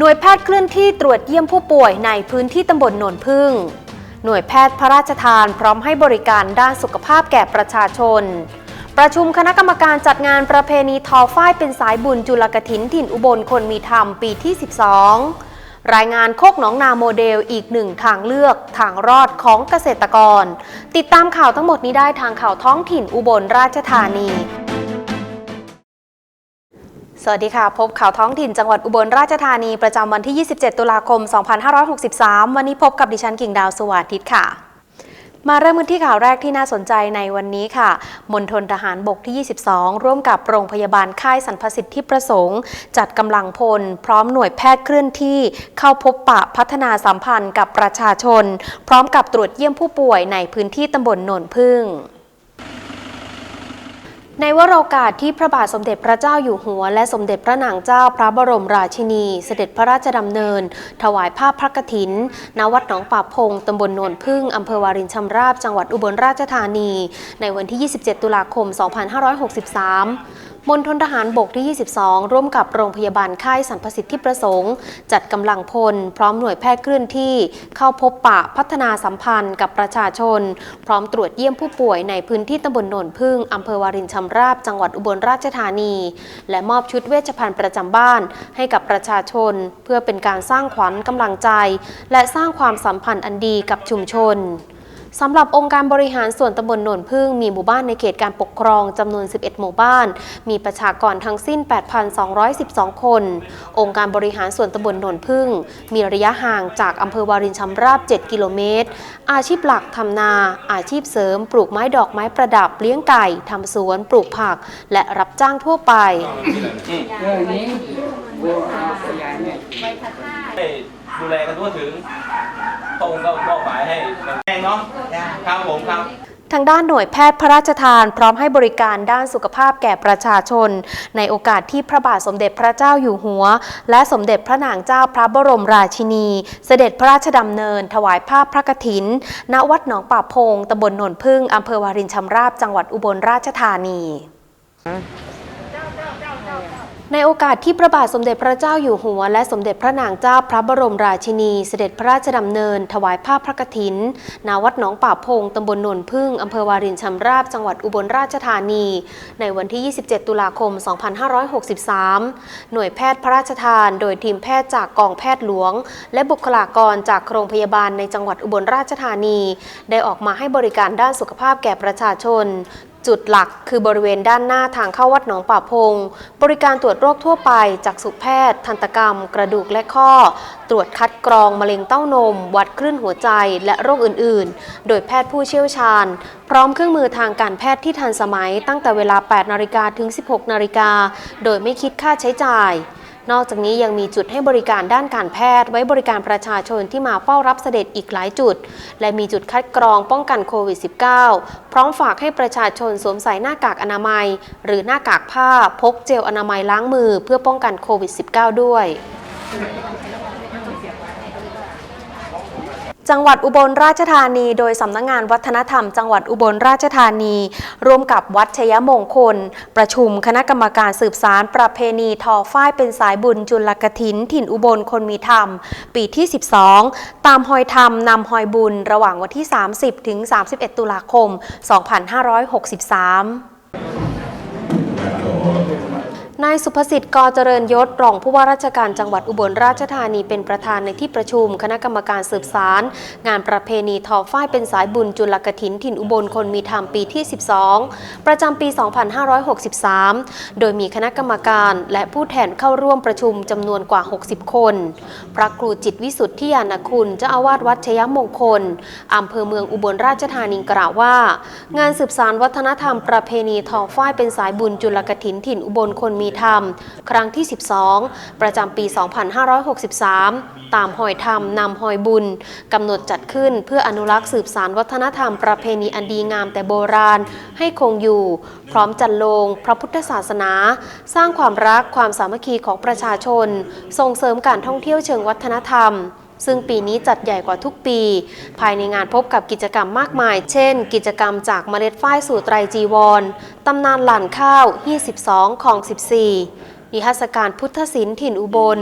หน่วยแพทย์เคลื่อนที่ตรวจเยี่ยมผู้ป่วยในพื้นที่ตำบลโนนพึ่ง หน่วยแพทย์พระราชทานพร้อมให้บริการด้านสุขภาพแก่ประชาชน ประชุมคณะกรรมการจัดงานประเพณีทอฝ้ายเป็นสายบุญจุลกถินถิ่นอุบลคนมีธรรมปีที่ 12 รายงานโคกหนองนาโมเดลอีกหนึ่งทางเลือกทางรอดของเกษตรกร ติดตามข่าวทั้งหมดนี้ได้ทางข่าวท้องถิ่นอุบลราชธานี วัสดีค่ะ พบข่าวท้องถิ่นจังหวัดอุบลราชธานีประจำวันที่ 27 ตุลาคม 2563 วันนี้พบกับดิฉันกิ่งดาวสวัสดิค่ะมาเริ่มกันที่ข่าวแรกที่น่าสนใจในวันนี้ค่ะมณฑลทหารบกที่ 22 ร่วมกับโรงพยาบาลค่ายสรรพสิทธิประสงค์ จัดกำลังพล พร้อมหน่วยแพทย์เคลื่อนที่ เข้าพบปะพัฒนาสัมพันธ์กับประชาชน พร้อมกับตรวจเยี่ยมผู้ป่วยในพื้นที่ตำบลโนนพึ่ง ในวโรกาสที่พระบาทสมเด็จพระเจ้าอยู่หัว และสมเด็จพระนางเจ้าพระบรมราชินี เสด็จพระราชดำเนิน ถวายภาพพระกฐิน ณ วัดหนองป่าพง ตำบลโนนพึ่ง อำเภอวารินชำราบ จังหวัดอุบลราชธานี ในวันที่ 27 ตุลาคม 2563มณฑลทหารบกที่ 22 ร่วมกับโรงพยาบาลค่ายสรรพสิทธิประสงค์ จัดกำลังพล พร้อมหน่วยแพทย์เคลื่อนที่ เข้าพบปะพัฒนาสัมพันธ์กับประชาชน พร้อมตรวจเยี่ยมผู้ป่วยในพื้นที่ตำบลโนนพึ่งอำเภอวารินชำราบจังหวัดอุบลราชธานี และมอบชุดเวชภัณฑ์ประจำบ้าน ให้กับประชาชน เพื่อเป็นการสร้างขวัญกำลังใจ และสร้างความสัมพันธ์อันดีกับชุมชน สำหรับองค์การบริหารส่วนตำบลโนนพึ่งมีหมู่บ้านในเขตการปกครองจำนวน 11 หมู่บ้าน มีประชากรทั้งสิ้น 8,212 คน องค์การบริหารส่วนตำบลโนนพึ่ง มีระยะห่างจากอำเภอวารินชำราบ 7 กิโลเมตร อาชีพหลักทำนา อาชีพเสริม ปลูกไม้ดอกไม้ประดับเลี้ยงไก่ทำสวนปลูกผัก และรับจ้างทั่วไปเรื่องนี้บัวเอาขยายเนี่ยให้ดูแลกันทั่วถึง พระองค์ก็มอบหมายให้แจ้งเนาะครับผมครับทางด้านหน่วยแพทย์พระราชทานพร้อมให้บริการด้านสุขภาพแก่ประชาชน ในโอกาสที่พระบาทสมเด็จพระเจ้าอยู่หัว และสมเด็จพระนางเจ้าพระบรมราชินี เสด็จพระราชดำเนิน ถวายภาพพระกฐิน ณวัดหนองป่าพงตำบลนนพึ่งอำเภอวารินชำราบจังหวัดอุบลราชธานี ในโอกาสที่พระบาทสมเด็จพระเจ้าอยู่หัว และสมเด็จพระนางเจ้าพระบรมราชินี เสด็จพระราชดำเนิน ถวายภาพพระกฐิน ณ วัดหนองป่าพง ตำบลนนพึ่ง อำเภอวารินชำราบ จังหวัดอุบลราชธานี ในวันที่ 27 ตุลาคม 2563 หน่วยแพทย์พระราชทาน โดยทีมแพทย์จากกองแพทย์หลวง และบุคลากรจากโรงพยาบาลในจังหวัดอุบลราชธานี ได้ออกมาให้บริการด้านสุขภาพแก่ประชาชน จุดหลักคือบริเวณด้านหน้าทางเข้าวัดหนองป่าพง บริการตรวจโรคทั่วไป จากสุแพทย์ ทันตกรรม กระดูกและข้อ ตรวจคัดกรองมะเร็งเต้านม วัดคลื่นหัวใจและโรคอื่นๆ โดยแพทย์ผู้เชี่ยวชาญ พร้อมเครื่องมือทางการแพทย์ที่ทันสมัยตั้งแต่เวลา 8 นาฬิกาถึง 16 นาฬิกา โดยไม่คิดค่าใช้จ่าย นอกจากนี้ยังมีจุดให้บริการด้านการแพทย์ ไว้บริการประชาชนที่มาเฝ้ารับเสด็จอีกหลายจุด และมีจุดคัดกรองป้องกันโควิด -19 พร้อมฝากให้ประชาชนสวมใส่หน้ากากอนามัย หรือหน้ากากผ้าพกเจลอนามัยล้างมือเพื่อป้องกันโควิด -19 ด้วย จังหวัดอุบลราชธานี โดยสำนักงงานวัฒนธรรม จังหวัดอุบลราชธานี ร่วมกับวัดชยมงคล ประชุมคณะกรรมการสืบสารประเพณีทอฝ้ายเป็นสายบุญจุลกถิน ถิ่นอุบลคนมีธรรม ปีที่ 12 ตามหอยธรรมนำหอยบุญ ระหว่างวันที่ 30 ถึง 31 ตุลาคม 2563 นายสุภสิทธิ์กอเจริญยศรองผู้ว่าราชการจังหวัดอุบลราชธานีเป็นประธานในที่ประชุม คณะกรรมการสืบสารงานประเพณีทอฝ้ายเป็นสายบุญจุลกถินถิ่นอุบลคนมีธรรมปีที่ 12 ประจำปี 2563 โดยมีคณะกรรมการและผู้แทนเข้าร่วมประชุมจำนวนกว่า 60 คน พระครูจิตวิสุทธิยานคุณเจ้าอาวาสวัดชยมงคลอำเภอเมืองอุบลราชธานีกล่าวว่า งานสืบสารวัฒนธรรมประเพณีทอฝ้ายเป็นสายบุญจุลกถินถิ่นอุบลคนมีธรรม ครั้งที่ 12 ประจำปี 2563 ตามหอยธรรมนำหอยบุญกำหนดจัดขึ้นเพื่ออนุรักษ์สืบสารวัฒนธรรมประเพณีอันดีงามแต่โบราณให้คงอยู่ พร้อมจัดลงพระพุทธศาสนา สร้างความรักความสามัคคีของประชาชน ส่งเสริมการท่องเที่ยวเชิงวัฒนธรรม ซึ่งปีนี้จัดใหญ่กว่าทุกปี ภายในงานพบกับกิจกรรมมากมาย เช่น กิจกรรมจากเมล็ดฝ้ายสู่ไตรจีวร ตำนานหลั่นข้าว 22 ของ 14นิทรรศการพุทธศิลป์ถิ่นอุบล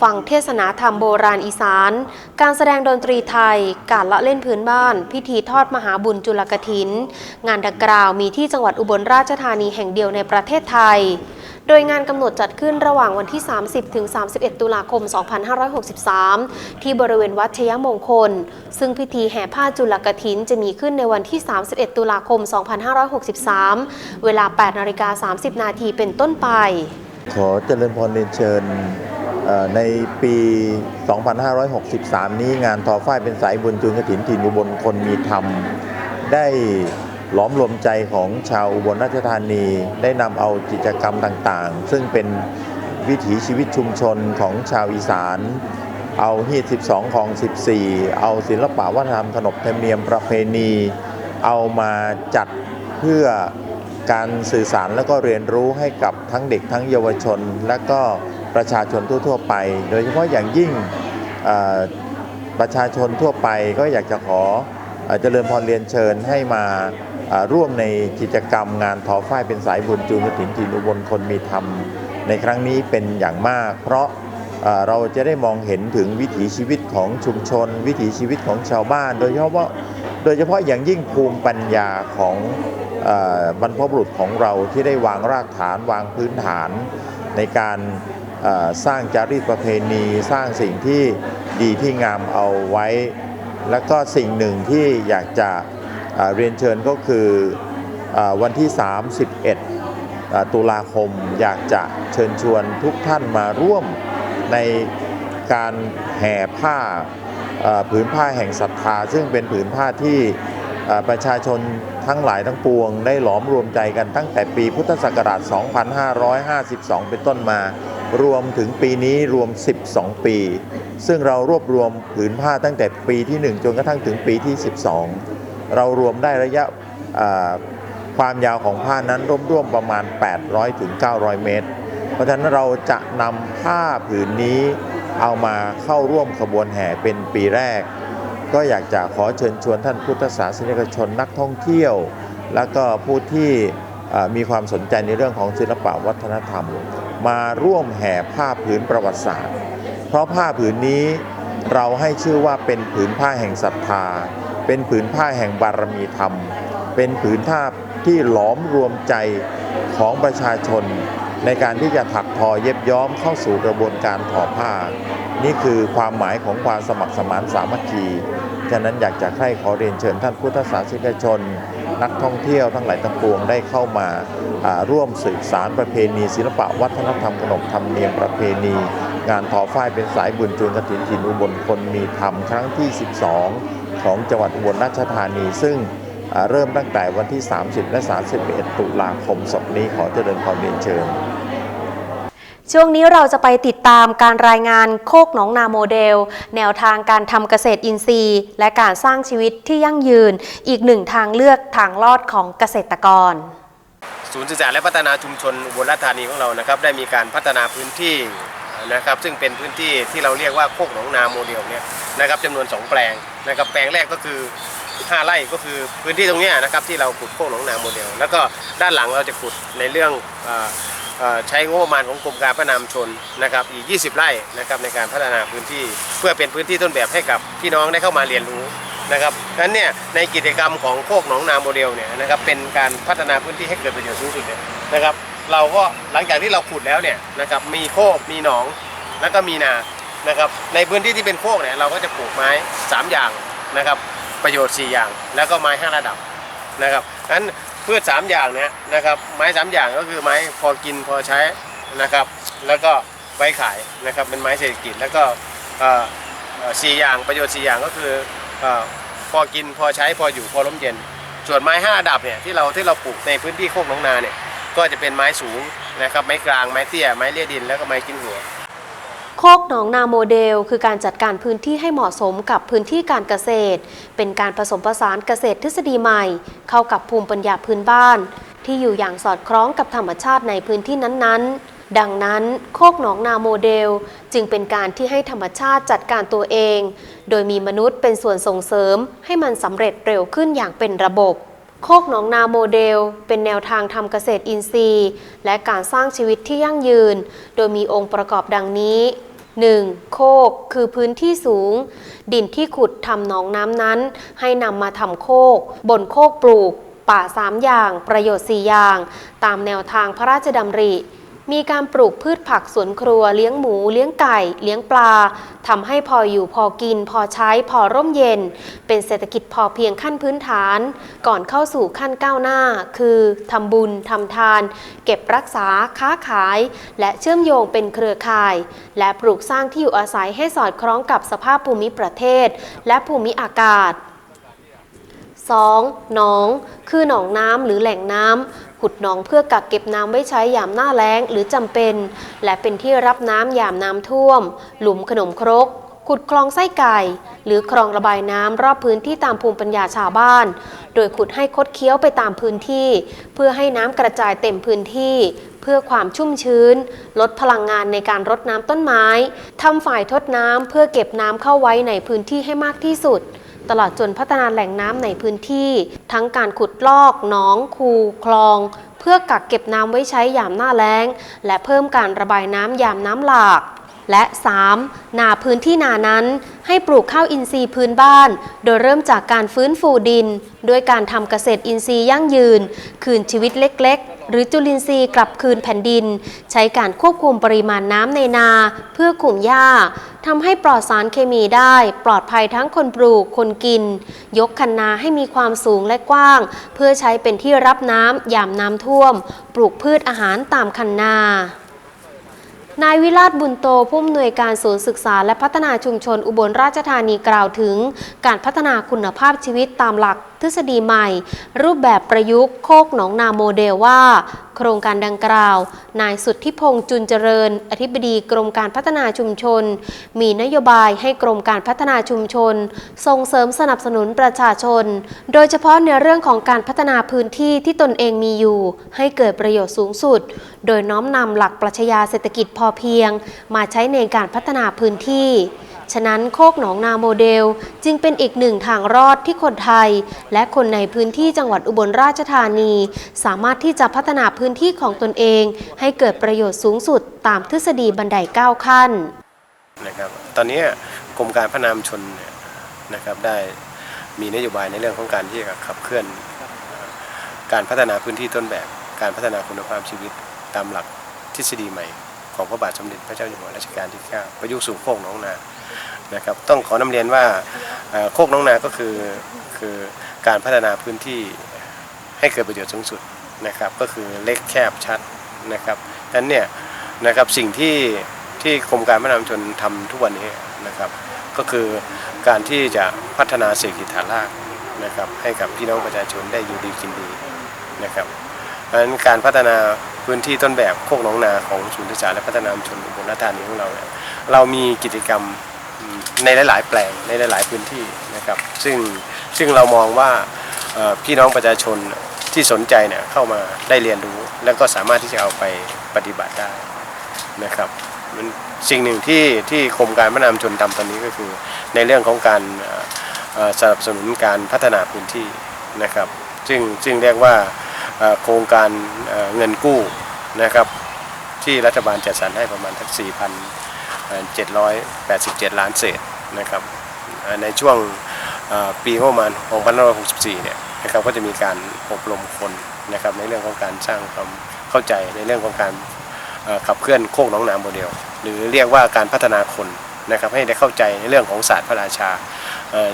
ฟังเทศนาธรรมโบราณอีสาน การแสดงดนตรีไทย การละเล่นพื้นบ้าน พิธีทอดมหาบุญจุลกถิน งานดังกล่าวมีที่จังหวัดอุบลราชธานีแห่งเดียวในประเทศไทย โดยงานกำหนดจัดขึ้นระหว่างวันที่ 30 ถึง 31 ตุลาคม 2563 ที่บริเวณวัดชยมงคล ซึ่งพิธีแห่ผ้าจุลกถินจะมีขึ้นในวันที่ 31 ตุลาคม 2563 เวลา 8 นาฬิกา 30 นาทีเป็นต้นไป ขอเจริญพรเรียนเชิญในปี 2563 นี้งานทอฝ้ายเป็นสายบุญจุนกถินถิ่นอุบลคนมีธรรมได้ ล้อมรวมใจของชาวอุบลราชธานีได้นำเอากิจกรรมต่างๆ ซึ่งเป็นวิถีชีวิตชุมชนของชาวอีสาน เอาฮีด12 ของ 14 เอาศิลปะวัฒนธรรมขนบธรรมเนียมประเพณี เอามาจัดเพื่อการสื่อสารและก็เรียนรู้ให้กับทั้งเด็กทั้งเยาวชน และก็ประชาชนทั่วๆไป โดยเฉพาะอย่างยิ่งประชาชนทั่วไปก็อยากจะขอเอ่อเจริญพรเรียนเชิญให้มา ร่วมในกิจกรรมงานทอฝ้ายเป็นสายบุญจูงกฐินถิ่นอุบลคนมีธรรม ในครั้งนี้เป็นอย่างมาก เพราะเราจะได้มองเห็นถึงวิถีชีวิตของชุมชน วิถีชีวิตของชาวบ้าน โดยเฉพาะโดยเฉพาะอย่างยิ่งภูมิปัญญาของอบรรพบุรุษของเราที่ได้วางรากฐานวางพื้นฐาน ในการสร้างจารีตประเพณี สร้างสิ่งที่ดีที่งามเอาไว้ แล้วก็สิ่งหนึ่งที่อยากจะ เรียนเชิญก็คืออวันที่ 31เอ่อตุลาคมอยากจะเชิญชวนทุกท่านมาร่วมในการแห่ผ้าผืนผ้าแห่งศรัทธา ซึ่งเป็นผืนผ้าที่ประชาชนทั้งหลายทั้งปวง ได้หลอมรวมใจกันตั้งแต่ปีพุทธศักราช 2552 เป็นต้นมา รวมถึงปีนี้รวม 12 ปี ซึ่งเรารวบรวมผืนผ้าตั้งแต่ปีที่ 1 จนกระทั่งถึงปีที่ 12 เรารวมได้ระยะความยาวของผ้านั้นร่วมๆประมาณ 800ถึง900 เมตร เพราะฉะนั้นเราจะนำผ้าผืนนี้เอามาเข้าร่วมขบวนแห่เป็นปีแรก ก็อยากจะขอเชิญชวนท่านพุทธศาสนิกชนนักท่องเที่ยว แล้วก็ผู้ที่มีความสนใจในเรื่องของศิลปะวัฒนธรรม มาร่วมแห่ผ้าผืนประวัติศาสตร์ เพราะผ้าผืนนี้เราให้ชื่อว่าเป็นผืนผ้าแห่งศรัทธา เป็นผืนผ้าแห่งบารมีธรรม เป็นผืนผ้าที่หลอมรวมใจของประชาชน ในการที่จะถักทอเย็บย้อมเข้าสู่กระบวนการทอผ้า นี่คือความหมายของความสมัครสมานสามัคคีฉะนั้นอยากจะให้ขอเรียนเชิญท่านพุทธศาสนิกชน นักท่องเที่ยวทั้งหลายทั้งปวงได้เข้ามาร่วมสืบสารประเพณี ศิลปะวัฒนธรรมขนบธรรมเนียมประเพณี งานทอฝ้ายเป็นสายบุญจูนกฐินถิ่นอุบลคนมีธรรมครั้งที่ 12 ของจังหวัดอุบลราชธานี ซึ่งอ่าเริ่มตั้งแต่วันที่ 30 และ 31 ตุลาคมศกนี้ขอเจริญพรเรียนเชิญ ช่วงนี้เราจะไปติดตามการรายงานโคกหนองนาโมเดล แนวทางการทำเกษตรอินทรีย์ และการสร้างชีวิตที่ยั่งยืน อีกหนึ่งทางเลือกทางลอดของเกษตรกร ศูนย์ศึกษาและพัฒนาชุมชนอุบลราชธานีของเรานะครับ ได้มีการพัฒนาพื้นที่ นะครับซึ่งเป็นพื้นที่ที่เราเรียกว่าโคกหนองนาโมเดลเนี่ยนะครับจำนวน 2 แปลงนะครับแปลงแรกก็คือ 5 ไร่ก็คือพื้นที่ตรงนี้นะครับที่เราขุดโคกหนองนาโมเดล แล้วก็ด้านหลังเราจะขุดในเรื่องออใช้งบประมาณของกรมการพัฒนามชนนะครับอีก 20 ไร่นะครับในการพัฒนาพื้นที่เพื่อเป็นพื้นที่ต้นแบบให้กับพี่น้องได้เข้ามาเรียนรู้นะครับนั้นเนี่ยในกิจกรรมของโคกหนองนาโมเดลเนี่ยนะครับเป็นการพัฒนาพื้นที่ให้เกิดประโยชน์สูงสุดเนี่ยนะครับ เราก็หลังจากที่เราขุดแล้วเนี่ยนะครับมีโคกมีหนองแล้วก็มีนานะครับในพื้นที่ที่เป็นโคกเนี่ยเราก็จะปลูกไม้ 3 อย่างนะครับประโยชน์ 4 อย่าง แล้วก็ไม้ 5 ระดับนะครับนั้นพืช3อย่างเนี่ยนะครับไม้ 3 อย่างก็คือไม้พอกินพอใช้นะครับแล้วก็ไว้ขายนะครับเป็นไม้เศรษฐกิจแล้วก็อ่อเอ่อสี่อย่างประโยชน์ 4 อย่างก็คืออ่อพอกินพอใช้พออยู่พอร่มเย็น ส่วนไม้ห้าระดับเนี่ยที่เราที่เราปลูกในพื้นที่โคกหนองนาเนี่ย ก็จะเป็นไม้สูงนะครับ ไม้กลางไม้เตี้ยไม้เลี่ยดินแล้วก็ไม้กินหัวโคกหนองนาโมเดล คือการจัดการพื้นที่ให้เหมาะสมกับพื้นที่การเกษตร เป็นการผสมผสานเกษตรทฤษฎีใหม่ เข้ากับภูมิปัญญาพื้นบ้าน ที่อยู่อย่างสอดคล้องกับธรรมชาติในพื้นที่นั้นๆ ดังนั้นโคกหนองนาโมเดล จึงเป็นการที่ให้ธรรมชาติจัดการตัวเอง โดยมีมนุษย์เป็นส่วนส่งเสริมให้มันสำเร็จเร็วขึ้นอย่างเป็นระบบ โคกหนองนาโมเดล เป็นแนวทางทำเกษตรอินทรีย์ และการสร้างชีวิตที่ยั่งยืน โดยมีองค์ประกอบดังนี้ 1. โคกคือพื้นที่สูง ดินที่ขุดทำหนองน้ำนั้น ให้นำมาทำโคก บนโคกปลูก ป่าสามอย่าง ประโยชน์สี่อย่าง ตามแนวทางพระราชดำริ มีการปลูกพืชผักสวนครัวเลี้ยงหมู เลี้ยงไก่ เลี้ยงปลาทำให้พออยู่พอกิน พอใช้พอร่มเย็น เป็นเศรษฐกิจพอเพียงขั้นพื้นฐาน ก่อนเข้าสู่ขั้นก้าวหน้า คือทำบุญทำทาน เก็บรักษาค้าขาย และเชื่อมโยงเป็นเครือข่าย และปลูกสร้างที่อยู่อาศัยให้สอดคล้องกับสภาพภูมิประเทศ และภูมิอากาศ 2. หนอง คือหนองน้ำหรือแหล่งน้ำ ขุดหนองเพื่อกักเก็บน้ำไว้ใช้ยามหน้าแล้งหรือจำเป็น และเป็นที่รับน้ำยามน้ำท่วม หลุมขนมครก ขุดคลองไส้ไก่ หรือคลองระบายน้ำรอบพื้นที่ตามภูมิปัญญาชาวบ้าน โดยขุดให้คดเคี้ยวไปตามพื้นที่ เพื่อให้น้ำกระจายเต็มพื้นที่ เพื่อความชุ่มชื้น ลดพลังงานในการรดน้ำต้นไม้ทำฝ่ายทดน้ำเพื่อเก็บน้ำเข้าไว้ในพื้นที่ให้มากที่สุด ตลอดจนพัฒนาแหล่งน้ำในพื้นที่ ทั้งการขุดลอกหนองคูคลอง เพื่อกักเก็บน้ำไว้ใช้ยามหน้าแล้ง และเพิ่มการระบายน้ำยามน้ำหลากและ 3. นาพื้นที่นานั้น ให้ปลูกข้าวอินทรีย์พื้นบ้าน โดยเริ่มจากการฟื้นฟูดิน ด้วยการทำเกษตรอินทรีย์ยั่งยืน คืนชีวิตเล็ก หรือจุลินทรีย์กลับคืนแผ่นดิน ใช้การควบคุมปริมาณน้ำในนา เพื่อขุมหญ้าทำให้ปลอดสารเคมีได้ ปลอดภัยทั้งคนปลูกคนกิน ยกคันนาให้มีความสูงและกว้าง เพื่อใช้เป็นที่รับน้ำยามน้ำท่วม ปลูกพืชอาหารตามคันนา นายวิราชบุญโตผู้อำนวยการศูนย์ศึกษา และพัฒนาชุมชนอุบลราชธานีกล่าวถึง การพัฒนาคุณภาพชีวิตตามหลักทฤษฎีใหม่ รูปแบบประยุกต์โคกหนองนาโมเดลว่า โครงการดังกล่าว นายสุทธิพงษ์จุนเจริญ อธิบดีกรมการพัฒนาชุมชน มีนโยบายให้กรมการพัฒนาชุมชน ส่งเสริมสนับสนุนประชาชน โดยเฉพาะในเรื่องของการพัฒนาพื้นที่ที่ตนเองมีอยู่ ให้เกิดประโยชน์สูงสุด โดยน้อมนำหลักปรัชญาเศรษฐกิจพอเพียง มาใช้ในการพัฒนาพื้นที่ ฉะนั้นโคกหนองนาโมเดลจึงเป็นอีกหนึ่งทางรอดที่คนไทย และคนในพื้นที่จังหวัดอุบลราชธานี สามารถที่จะพัฒนาพื้นที่ของตนเอง ให้เกิดประโยชน์สูงสุดตามทฤษฎีบันไดก้าขั้นนะครับตอนนี้กรมการพัฒนามชนนะครับได้มีนโยบายในเรื่องของการที่จะขับเคลื่อน การพัฒนาพื้นที่ต้นแบบ การพัฒนาคุณภาพชีวิตตามหลักทฤษฎีใหม่ของพระบาทสมเด็จพระเจ้าอยู่หัวรัชกาลที่ 9 ประยุกต์สู่โคกหนองนา นะครับ ต้องขอนำเรียนว่าโคกหนองนาก็คือคือการพัฒนาพื้นที่ให้เกิดประโยชน์สูงสุดนะครับ ก็คือเล็กแคบชัดนะครับดังนั้นเนี่ยนะครับสิ่งที่ที่กรมการพัฒนาชนทำทุกวันนี้นะครับ ก็คือการที่จะพัฒนาเศรษฐกิจฐานรากนะครับให้กับพี่น้องประชาชนได้อยู่ดีกินดีนะครับเพราะฉะนั้นการพัฒนาพื้นที่ต้นแบบโคกหนองนาของศูนย์ศึกษาและพัฒนาชุมชนอุบลราชธานีของเราเนี่ยเรามีกิจกรรม ในหลาย ๆ แปลงในหลาย ๆ พื้นที่นะครับซึ่งซึ่งเรามองว่าพี่น้องประชาชนที่สนใจเนี่ยเข้ามาได้เรียนรู้ แล้วก็สามารถที่จะเอาไปปฏิบัติได้นะครับมันสิ่งหนึ่งที่ที่โครงการพระนาชนทำตอนนี้ก็คือ ในเรื่องของการสนับสนุนการพัฒนาพื้นที่นะครับซึ่งซึ่งเรียกว่าโครงการเงินกู้นะครับที่รัฐบาลจัดสรรให้ประมาณทั้ง4,000 787 ล้านเศษนะครับในช่วงปีประมาณ2564 เนี่ยนะครับก็จะมีการอบรมคนนะครับในเรื่องของการสร้างความเข้าใจในเรื่องของการขับเคลื่อนโคกน้องน้ำโมเดล หรือเรียกว่าการพัฒนาคนนะครับให้ได้เข้าใจในเรื่องของศาสตร์พระราชา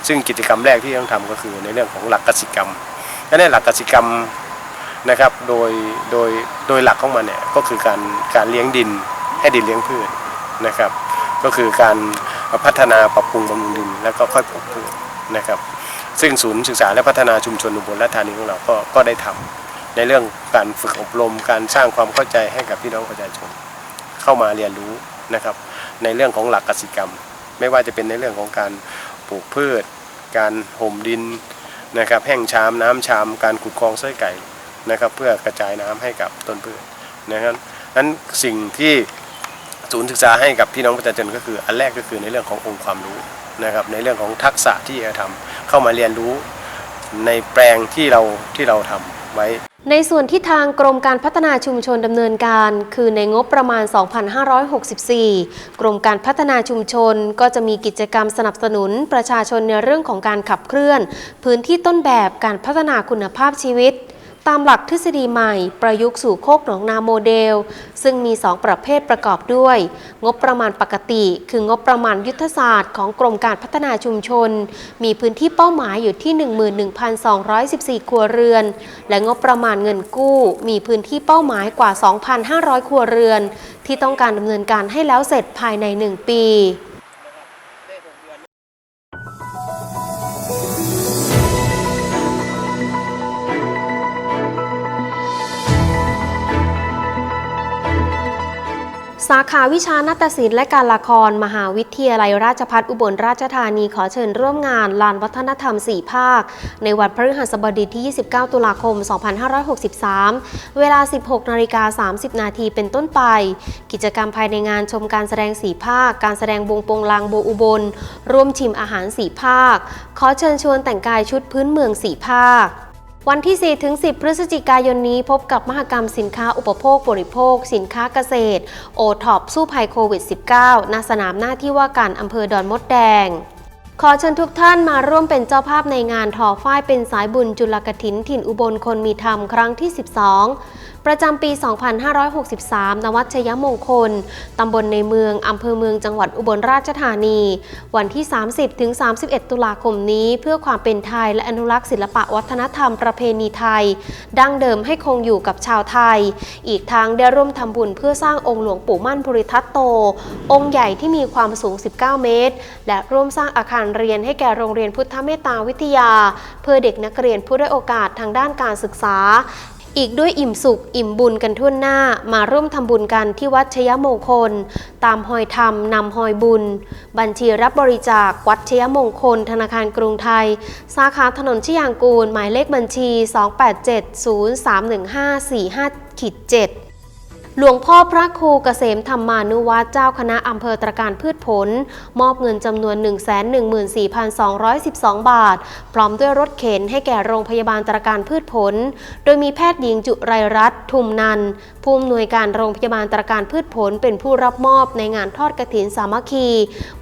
ซึ่งกิจกรรมแรกที่ต้องทำก็คือในเรื่องของหลักกสิกรรมและในหลักกสิกรรมนะครับโดยโดยโดยหลักของมันเนี่ยก็คือการการเลี้ยงดินให้ดินเลี้ยงพืช นะครับ ก็คือการพัฒนาปรับปรุงบำรุงดินแล้วก็ค่อยปลูกพืชนะครับ ซึ่งศูนย์ศึกษาและพัฒนาชุมชนอุบลราชธานีของเราก็ก็ได้ทำในเรื่องการฝึกอบรม การสร้างความเข้าใจให้กับพี่น้องประชาชนเข้ามาเรียนรู้นะครับ ในเรื่องของหลักกสิกรรม ไม่ว่าจะเป็นในเรื่องของการปลูกพืช การห่มดินนะครับแห้งชามน้ำชามการขุดคลองไส้ไก่นะครับเพื่อกระจายน้ำให้กับต้นพืชนะครับนั้นสิ่งที่ ศูนย์ศึกษาให้กับพี่น้องประชาชนก็คือ อันแรกก็คือในเรื่องขององค์ความรู้นะครับในเรื่องของทักษะที่จะทำเข้ามาเรียนรู้ในแปลงที่เราที่เราทำไว้ ในส่วนที่ทางกรมการพัฒนาชุมชนดำเนินการ คือในงบประมาณ 2564 กรมการพัฒนาชุมชนก็จะมีกิจกรรมสนับสนุนประชาชนในเรื่องของการขับเคลื่อน พื้นที่ต้นแบบการพัฒนาคุณภาพชีวิต ตามหลักทฤษฎีใหม่ประยุกต์สู่โคกหนองนาโมเดล ซึ่งมี 2 ประเภทประกอบด้วย งบประมาณปกติ คืองบประมาณยุทธศาสตร์ของกรมการพัฒนาชุมชน มีพื้นที่เป้าหมายอยู่ที่ 11,214 ครัวเรือน และงบประมาณเงินกู้ มีพื้นที่เป้าหมายกว่า 2,500 ครัวเรือน ที่ต้องการดำเนินการให้แล้วเสร็จภายใน 1 ปีาขาวิชานาฏศิลป์และการละคร มหาวิทยาลัยราชภัฏอุบลราชธานีขอเชิญร่วมงานลานวัฒนธรรม 4 ภาค ในวันพฤหัสบดีที่ 29 ตุลาคม 2563 เวลา 16 นาฬิกา 30 นาทีเป็นต้นไป กิจกรรมภายในงานชมการแสดง 4 ภาค การแสดงวงโปงลางโบอุบล ร่วมชิมอาหาร 4 ภาค ขอเชิญชวนแต่งกายชุดพื้นเมือง 4 ภาค วันที่ 4 ถึง 10 พฤศจิกายนนี้พบกับมหกรรมสินค้าอุปโภคบริโภค สินค้าเกษตร โอท็อปสู้ภัยโควิด -19 ณสนามหน้าที่ว่าการอำเภอดอนมดแดง ขอเชิญทุกท่านมาร่วมเป็นเจ้าภาพในงานทอฝ้ายเป็นสายบุญจุลกถินถิ่นอุบลคนมีธรรมครั้งที่ 12 ประจำปี 2563 นวัดชยมงคล ตำบลในเมือง อำเภอเมืองจังหวัดอุบลราชธานี วันที่ 30ถึง31 ตุลาคมนี้ เพื่อความเป็นไทยและอนุรักษ์ศิลปะวัฒนธรรมประเพณีไทย ดั้งเดิมให้คงอยู่กับชาวไทย อีกทั้งได้ร่วมทำบุญเพื่อสร้างองค์หลวงปู่มั่นภูริทัตโต องค์ใหญ่ที่มีความสูง 19 เมตร และร่วมสร้างอาคารเรียนให้แก่โรงเรียนพุทธเมตตาวิทยา เพื่อเด็กนักเรียนผู้ด้โอกาสทางด้านการศึกษา อีกด้วยอิ่มสุข อิ่มบุญกันทั่วหน้ามาร่วมทำบุญกันที่วัดชยมงคล ตามหอยธรรมนำหอยบุญ บัญชีรับบริจาควัดชยมงคล ธนาคารกรุงไทย สาขาถนนชยางกูล หมายเลขบัญชี 287031545ขีด7 หลวงพ่อพระครูเกษมธรรมานุวัตรเจ้าคณะอำเภอตรการพืชผล มอบเงินจำนวน 114,212 บาท พร้อมด้วยรถเข็นให้แก่โรงพยาบาลตรการพืชผล โดยมีแพทย์หญิงจุไรรัตน์ทุมนันผู้อำนวยการโรงพยาบาลตรการพืชผลเป็นผู้รับมอบในงานทอดกฐินสามัคคี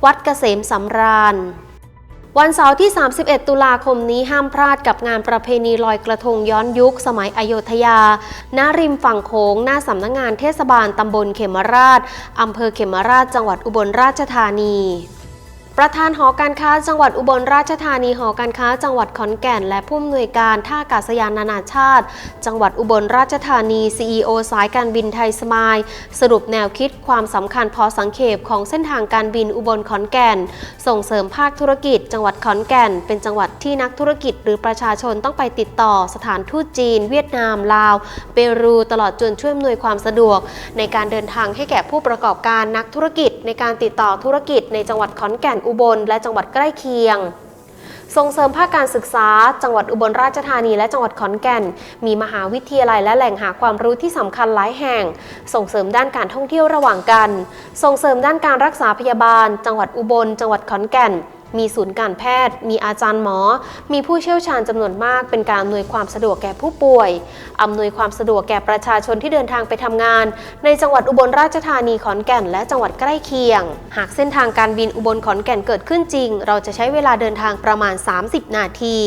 วัดเกษมสำราญ วันเสาร์ที่ 31 ตุลาคมนี้ห้ามพลาดกับงานประเพณีลอยกระทงย้อนยุคสมัยอโยธยา ณ ริมฝั่งโขง หน้าสำนักงงานเทศบาลตำบลเขมราชอำเภอเขมราช จังหวัดอุบลราชธานี ประธานหอการค้าจังหวัดอุบลราชธานีหอการค้าจังหวัดขอนแก่น และผู้อำนวยการท่าอากาศยานนานาชาติ จังหวัดอุบลราชธานี CEO สายการบินไทยสมายสรุปแนวคิดความสำคัญพอสังเขปของเส้นทางการบินอุบลขอนแก่น ส่งเสริมภาคธุรกิจ จังหวัดขอนแก่น เป็นจังหวัดที่นักธุรกิจหรือประชาชนต้องไปติดต่อสถานทูตจีน เวียดนามลาว เปรูตลอดจนช่วยอำนวยความสะดวก ในการเดินทางให้แก่ผู้ประกอบการนักธุรกิจ ในการติดต่อธุรกิจในจังหวัดขอนแก่นอุบลและจังหวัดใกล้เคียง ส่งเสริมภาคการศึกษา จังหวัดอุบลราชธานีและจังหวัดขอนแก่น มีมหาวิทยาลัยและแหล่งหาความรู้ที่สำคัญหลายแห่ง ส่งเสริมด้านการท่องเที่ยวระหว่างกัน ส่งเสริมด้านการรักษาพยาบาล จังหวัดอุบล จังหวัดขอนแก่น มีศูนย์การแพทย์ มีอาจารย์หมอ มีผู้เชี่ยวชาญจำนวนมาก เป็นการอำนวยความสะดวกแก่ผู้ป่วย อำนวยความสะดวกแก่ประชาชนที่เดินทางไปทำงาน ในจังหวัดอุบลราชธานีขอนแก่น และจังหวัดใกล้เคียง หากเส้นทางการบินอุบลขอนแก่นเกิดขึ้นจริง เราจะใช้เวลาเดินทางประมาณ 30 นาที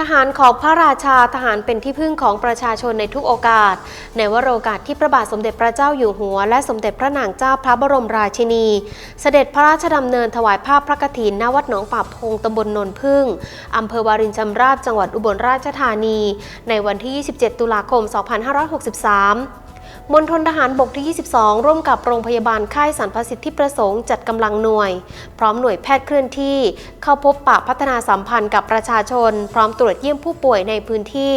ทหารของพระราชาทหารเป็นที่พึ่งของประชาชนในทุกโอกาส ในวโรกาสที่พระบาทสมเด็จพระเจ้าอยู่หัว และสมเด็จพระนางเจ้าพระบรมราชินี เสด็จพระราชดำเนินถวายภาพพระกฐินณวัดหนองป่าพงตำบลนนพึ่งอำเภอวารินชำราบจังหวัดอุบลราชธานี ในวันที่ 27 ตุลาคม 2563 มณฑลทหารบกที่ 22 ร่วมกับโรงพยาบาลค่ายสรรพสิทธิประสงค์จัดกำลังหน่วย พร้อมหน่วยแพทย์เคลื่อนที่ เข้าพบปะพัฒนาสัมพันธ์กับประชาชน พร้อมตรวจเยี่ยมผู้ป่วยในพื้นที่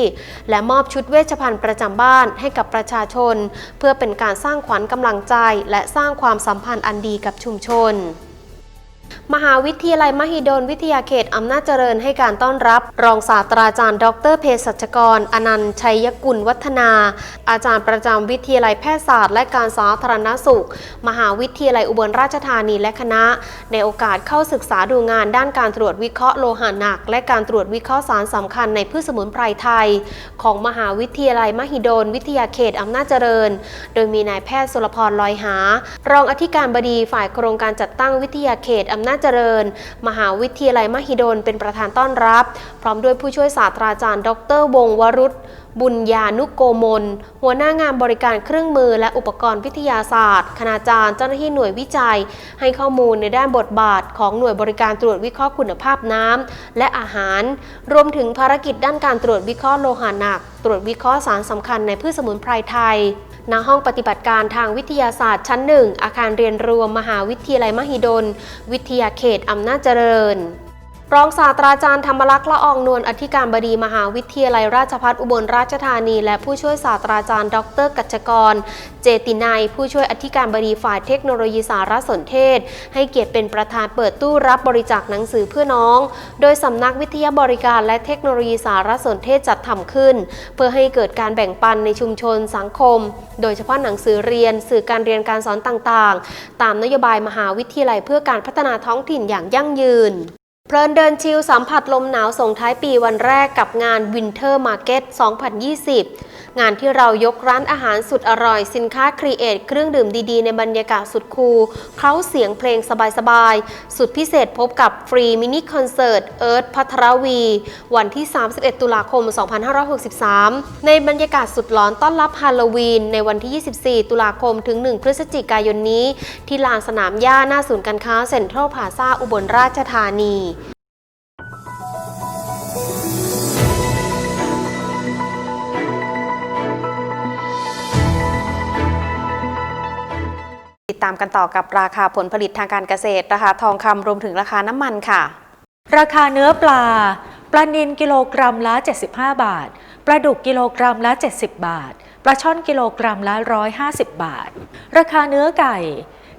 และมอบชุดเวชภัณฑ์ประจำบ้านให้กับประชาชน เพื่อเป็นการสร้างขวัญกำลังใจ และสร้างความสัมพันธ์อันดีกับชุมชน มหาวิทยาลัยมหิดลวิทยาเขตอำนาจเจริญให้การต้อนรับ รองศาสตราจารย์ ดรเภสัชกร อนันต์ชัยกุลวัฒนา อาจารย์ประจำวิทยาลัยแพทยศาสตร์และการสาธารณสุข มหาวิทยาลัยอุบลราชธานีและคณะ ในโอกาสเข้าศึกษาดูงานด้านการตรวจวิเคราะห์โลหะหนัก และการตรวจวิเคราะห์สารสำคัญในพืชสมุนไพรไทย ของมหาวิทยาลัยมหิดลวิทยาเขตอำนาจเจริญ โดยมีนายแพทย์สุรพรลอยหา รองอธิการบดีฝ่ายโครงการจัดตั้งวิทยาเขตอำนาจเจริญ มหาวิทยาลัยมหิดลเป็นประธานต้อนรับ พร้อมด้วยผู้ช่วยศาสตราจารย์ ดร วงวรุษบุญญานุโกมล หัวหน้างานบริการเครื่องมือและอุปกรณ์วิทยาศาสตร์ คณาจารย์เจ้าหน้าที่หน่วยวิจัย ให้ข้อมูลในด้านบทบาทของหน่วยบริการตรวจวิเคราะห์คุณภาพน้ำและอาหาร รวมถึงภารกิจด้านการตรวจวิเคราะห์โลหะหนัก ตรวจวิเคราะห์สารสำคัญในพืชสมุนไพรไทย ณห้องปฏิบัติการทางวิทยาศาสตร์ชั้นหนึ่งอาคารเรียนรวมมหาวิทยาลัยมหิดล วิทยาเขตอำนาจเจริญ รองศาสตราจารย์ธรรมลักษณ์ละอองนวลอธิการบดีมหาวิทยาลัยราชภัฏอุบลราชธานี และผู้ช่วยศาสตราจารย์ ดร กัจจกร เจตินัยผู้ช่วยอธิการบดีฝ่ายเทคโนโลยีสารสนเทศ ให้เกียรติเป็นประธานเปิดตู้รับบริจาคหนังสือเพื่อน้อง โดยสำนักวิทยาบริการและเทคโนโลยีสารสนเทศจัดทำขึ้น เพื่อให้เกิดการแบ่งปันในชุมชนสังคม โดยเฉพาะหนังสือเรียน สื่อการเรียนการสอนต่างๆ ตามนโยบายมหาวิทยาลัยเพื่อการพัฒนาท้องถิ่นอย่างยั่งยืน เพลินเดินชิลสัมผัสลมหนาวส่งท้ายปีวันแรกกับงาน Winter Market 2020 งานที่เรายกร้านอาหารสุดอร่อย สินค้าครีเอทเครื่องดื่มดีๆ ในบรรยากาศสุดคูลเคล้าเสียงเพลงสบายๆ สุดพิเศษพบกับฟรีมินิคอนเสิร์ตเอิร์ธพัทรวี วันที่ 31 ตุลาคม 2563 ในบรรยากาศสุดร้อนต้อนรับฮาโลวีน ในวันที่ 24 ตุลาคมถึง 1 พฤศจิกายนนี้ ที่ลานสนามหญ้าหน้าศูนย์การค้าเซ็นทรัลพาซาอุบลราชธานี ดตามกันต่อกับราคาผลผลิตทางการเกษตร ราคาทองคำรวมถึงราคาน้ำมันค่ะ ราคาเนื้อปลา ปลานิลกิโลกรัมละ 75 บาท ปลาดุกกิโลกรัมละ 70 บาท ปลาช่อนกิโลกรัมละ 150 บาท ราคาเนื้อไก่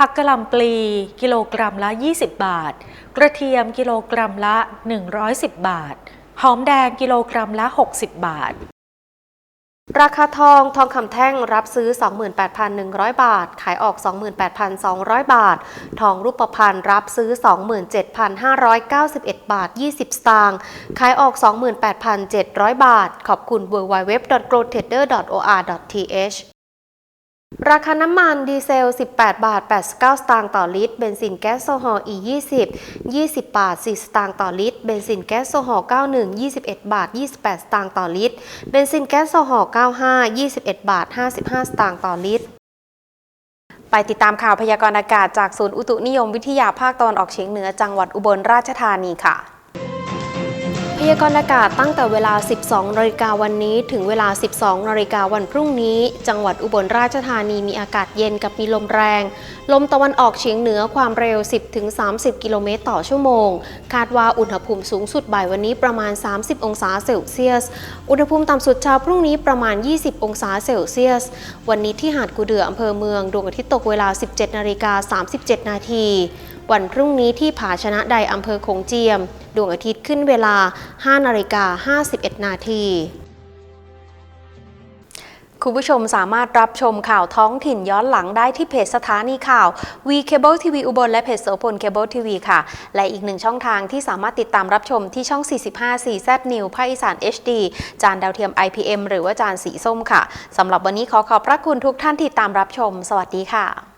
ผักกะหล่ำปลีกิโลกรัมละ 20 บาท กระเทียมกิโลกรัมละ 110 บาท หอมแดงกิโลกรัมละ 60 บาท ราคาทองทองคำแท่งรับซื้อ 28,100 บาท ขายออก 28,200 บาท ทองรูปพรรณรับซื้อ 27,591 บาท 20 สตางค์ ขายออก 28,700 บาท ขอบคุณ www.growtrader.or.th ราคาน้ำมันดีเซล 18 บาท 89 สตางค์ต่อลิตร เบนซินแก๊สโซฮอล์ E20 20 บาท 4 สตางค์ต่อลิตร เบนซินแก๊สโซฮอล์ 91 21 บาท 28 สตางค์ต่อลิตร เบนซินแก๊สโซฮอล์ 95 21 บาท 55 สตางค์ต่อลิตร ไปติดตามข่าวพยากรณ์อากาศจากศูนย์อุตุนิยมวิทยาภาคตะวันออกเฉียงเหนือจังหวัดอุบลราชธานีค่ะ ยากรณ์อากาศตั้งแต่เวลา 12นาฬิกาวันนี้ ถึงเวลา 12นาฬิกาวันพรุ่งนี้ จังหวัดอุบลราชธานีมีอากาศเย็นกับมีลมแรง ลมตะวันออกเฉียงเหนือความเร็ว 10-30 กิโลเมตรต่อชั่วโมง คาดว่าอุณหภูมิสูงสุดบ่ายวันนี้ประมาณ 30 องศาเซลเซียส อุณหภูมิต่ำสุดเช้าพรุ่งนี้ประมาณ 20 องศาเซลเซียส วันนี้ที่หาดกูเดืออำเภอเมืองดวงอาทิตย์ตกเวลา 17นาฬิกา37นาที วันพรุ่งนี้ที่ผาชนะใดอำเภอโขงเจียม ดวงอาทิตย์ขึ้นเวลา 5นาฬิกา51 นาทีคุณผู้ชมสามารถรับชมข่าวท้องถิ่นย้อนหลังได้ที่เพจสถานีข่าว V Cable TV อุบลและเพจโสพล Cable TV ค่ะ และอีกหนึ่งช่องทางที่สามารถติดตามรับชมที่ช่อง 45 4 Z New ภาคอีสาน HD จานดาวเทียม IPM หรือว่าจานสีส้มค่ะ สำหรับวันนี้ขอขอบพระคุณทุกท่านที่ตามรับชม สวัสดีค่ะ